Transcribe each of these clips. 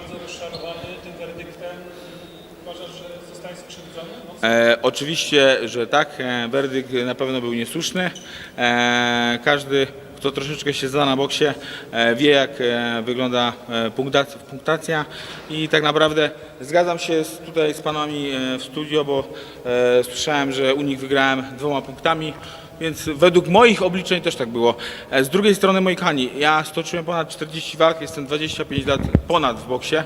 bardzo rozczarowany tym werdyktem. Uważasz, że zostałeś skrzywdzony? E, oczywiście, że tak. E, werdykt na pewno był niesłuszny. E, każdy, kto troszeczkę się zna na boksie, e, wie jak e, wygląda punktacja i tak naprawdę zgadzam się z, tutaj z panami e, w studio, bo e, słyszałem, że u nich wygrałem dwoma punktami. Więc według moich obliczeń też tak było. E, Z drugiej strony, moi kochani, ja stoczyłem ponad 40 walk, jestem 25 lat ponad w boksie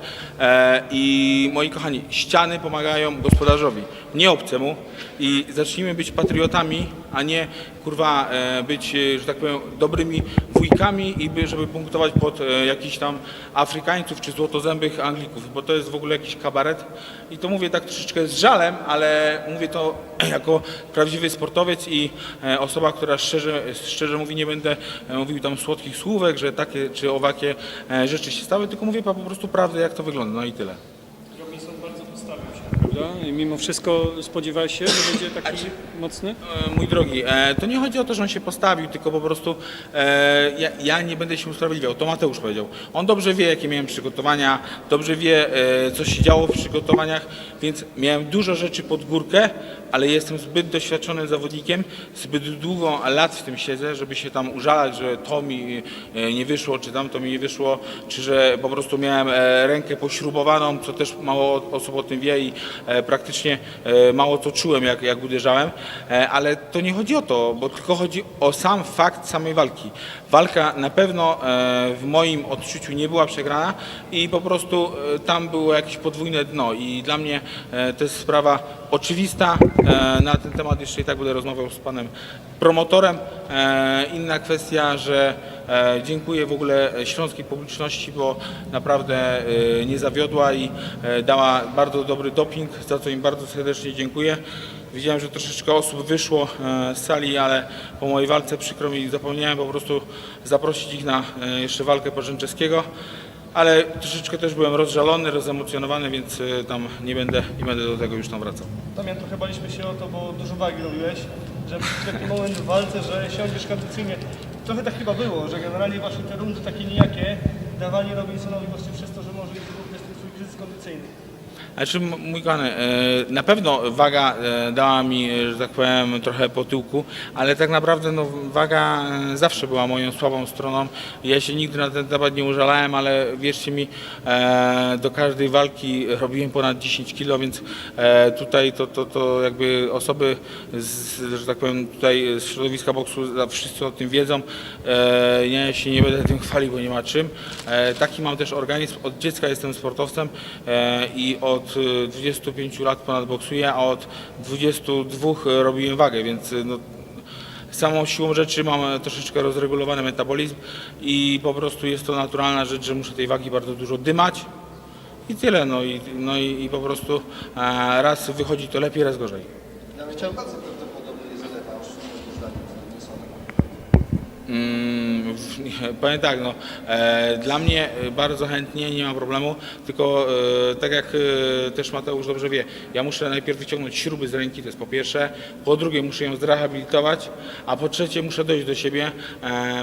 e, i moi kochani, ściany pomagają gospodarzowi, nie obcemu i zacznijmy być patriotami, a nie kurwa e, być, e, że tak powiem, dobrymi wujkami i by, żeby punktować pod e, jakichś tam Afrykańców czy złotozębych Anglików, bo to jest w ogóle jakiś kabaret i to mówię tak troszeczkę z żalem, ale mówię to jako prawdziwy sportowiec i e, osoba, która szczerze, szczerze mówi, nie będę e, mówił tam słodkich słówek, że takie czy owakie e, rzeczy się stały, tylko mówię po prostu prawdę, jak to wygląda, no i tyle. Robinson bardzo postawił się, prawda? Mimo wszystko spodziewałeś się, że będzie taki mocny? E, Mój drogi, e, to nie chodzi o to, że on się postawił, tylko po prostu e, ja, ja nie będę się usprawiedliwiał. To Mateusz powiedział. On dobrze wie, jakie miałem przygotowania, dobrze wie, co się działo w przygotowaniach, więc miałem dużo rzeczy pod górkę, ale jestem zbyt doświadczonym zawodnikiem, zbyt długo lat w tym siedzę, żeby się tam użalać, że to mi nie wyszło, czy tam to mi nie wyszło, czy że po prostu miałem rękę pośrubowaną, co też mało osób o tym wie i praktycznie e, mało co czułem, jak, jak uderzałem, E, ale to nie chodzi o to, bo tylko chodzi o sam fakt samej walki. Walka na pewno e, w moim odczuciu nie była przegrana i po prostu tam było jakieś podwójne dno i dla mnie to jest sprawa oczywista. E, Na ten temat jeszcze i tak będę rozmawiał z panem promotorem. E, Inna kwestia, że e, dziękuję w ogóle śląskiej publiczności, bo naprawdę nie zawiodła i dała bardzo dobry doping, za co im bardzo serdecznie dziękuję. Widziałem, że troszeczkę osób wyszło z sali, ale po mojej walce przykro mi zapomniałem po prostu zaprosić ich na jeszcze walkę Porzęczeskiego. Ale troszeczkę też byłem rozżalony, rozemocjonowany, więc e, tam nie będę, nie będę do tego już tam wracał. Damian, trochę baliśmy się o to, bo dużo wagi robiłeś, że w taki moment w walce, że siądziesz kondycyjnie. Trochę tak chyba było, że generalnie właśnie te rundy takie nijakie dawali Robinsonowi właśnie przez to, że może ich swój kryzys kondycyjny. Znaczy, mój kochany, e, na pewno waga e, dała mi, e, że tak powiem, trochę po tyłku, ale tak naprawdę no, waga zawsze była moją słabą stroną. Ja się nigdy na ten temat nie użalałem, ale wierzcie mi, do każdej walki robiłem ponad 10 kilo, więc tutaj to, to, to jakby osoby, z, że tak powiem, tutaj z środowiska boksu wszyscy o tym wiedzą. Ja się nie będę tym chwalił, bo nie ma czym. Taki mam też organizm. Od dziecka jestem sportowcem i od e, 25 lat ponad boksuję, a od 22 robiłem wagę, więc e, no, samą siłą rzeczy mam e, troszeczkę rozregulowany metabolizm i po prostu jest to naturalna rzecz, że muszę tej wagi bardzo dużo dymać. I tyle, no i, no i, i po prostu e, raz wychodzi to lepiej, raz gorzej. Mm, Powiem tak, no, e, dla mnie e, bardzo chętnie, nie ma problemu, tylko e, tak jak też Mateusz dobrze wie, ja muszę najpierw wyciągnąć śruby z ręki, to jest po pierwsze, po drugie muszę ją zrehabilitować, a po trzecie muszę dojść do siebie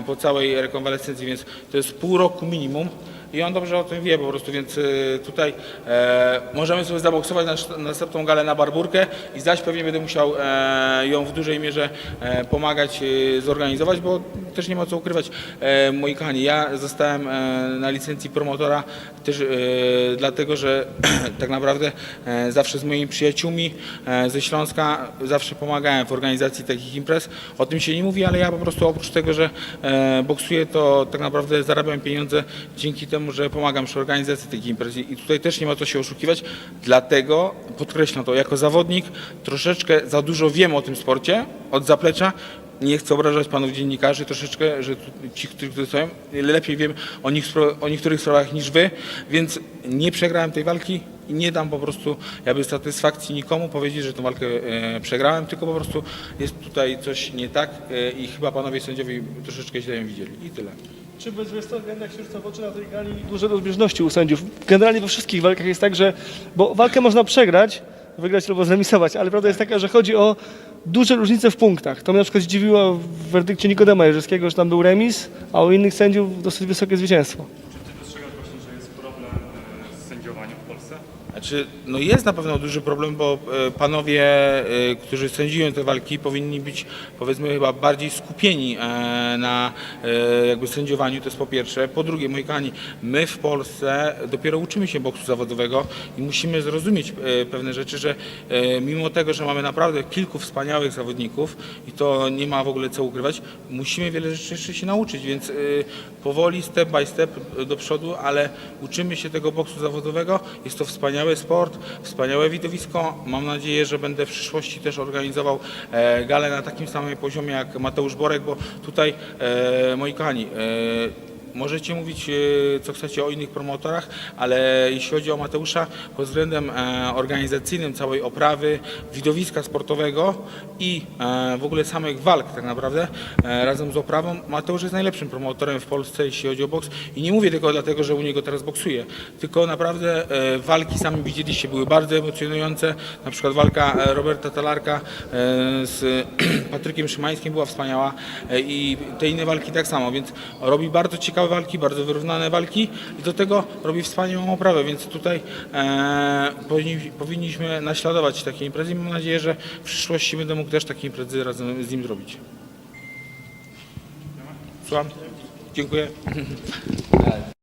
po całej rekonwalescencji, więc to jest pół roku minimum. I on dobrze o tym wie po prostu, więc y, tutaj e, możemy sobie zaboksować na, na następną galę na barburkę i zaś pewnie będę musiał e, ją w dużej mierze e, pomagać e, zorganizować, bo też nie ma co ukrywać. E, moi kochani, ja zostałem e, na licencji promotora też e, dlatego, że tak naprawdę e, zawsze z moimi przyjaciółmi e, ze Śląska zawsze pomagałem w organizacji takich imprez. O tym się nie mówi, ale ja po prostu oprócz tego, że e, boksuję, to tak naprawdę zarabiam pieniądze dzięki temu, że pomagam przy organizacji takich imprez. I tutaj też nie ma co się oszukiwać. Dlatego podkreślam to, jako zawodnik troszeczkę za dużo wiem o tym sporcie od zaplecza. Nie chcę obrażać panów dziennikarzy troszeczkę, że ci, którzy stoją, lepiej wiem o, nich, o niektórych sprawach niż wy, więc nie przegrałem tej walki i nie dam po prostu jakby satysfakcji nikomu powiedzieć, że tę walkę e, przegrałem, tylko po prostu jest tutaj coś nie tak e, i chyba panowie sędziowie troszeczkę źle ją widzieli i tyle. Czy bez względu jak się rzuca w oczy na tej gali duże rozbieżności u sędziów? Generalnie we wszystkich walkach jest tak, że, bo walkę można przegrać, wygrać albo zremisować, ale prawda jest taka, że chodzi o duże różnice w punktach. To mnie na przykład zdziwiło w werdykcie Nikodema Jerzyskiego, że tam był remis, a u innych sędziów dosyć wysokie zwycięstwo. Znaczy, no jest na pewno duży problem, bo e, panowie, e, którzy sędziują te walki, powinni być powiedzmy chyba bardziej skupieni e, na jakby sędziowaniu, to jest po pierwsze. Po drugie, moi kochani, my w Polsce dopiero uczymy się boksu zawodowego i musimy zrozumieć pewne rzeczy, że mimo tego, że mamy naprawdę kilku wspaniałych zawodników i to nie ma w ogóle co ukrywać, musimy wiele rzeczy jeszcze się nauczyć, więc powoli, step by step do przodu, ale uczymy się tego boksu zawodowego. Jest to wspaniały sport, wspaniałe widowisko. Mam nadzieję, że będę w przyszłości też organizował e, galę na takim samym poziomie jak Mateusz Borek, bo tutaj, e, moi kochani, e, Możecie mówić, e, co chcecie o innych promotorach, ale jeśli chodzi o Mateusza, pod względem e, organizacyjnym całej oprawy, widowiska sportowego i e, w ogóle samych walk tak naprawdę, razem z oprawą, Mateusz jest najlepszym promotorem w Polsce, jeśli chodzi o boks. I nie mówię tylko dlatego, że u niego teraz boksuje, tylko naprawdę walki sami widzieliście, były bardzo emocjonujące. Na przykład walka Roberta Talarka z Patrykiem Szymańskim była wspaniała i te inne walki tak samo, więc robi bardzo walki, bardzo wyrównane walki i do tego robi wspaniałą oprawę, więc tutaj e, powinni, powinniśmy naśladować takie imprezy i mam nadzieję, że w przyszłości będę mógł też takie imprezy razem z nim zrobić. Słucham? Dziękuję.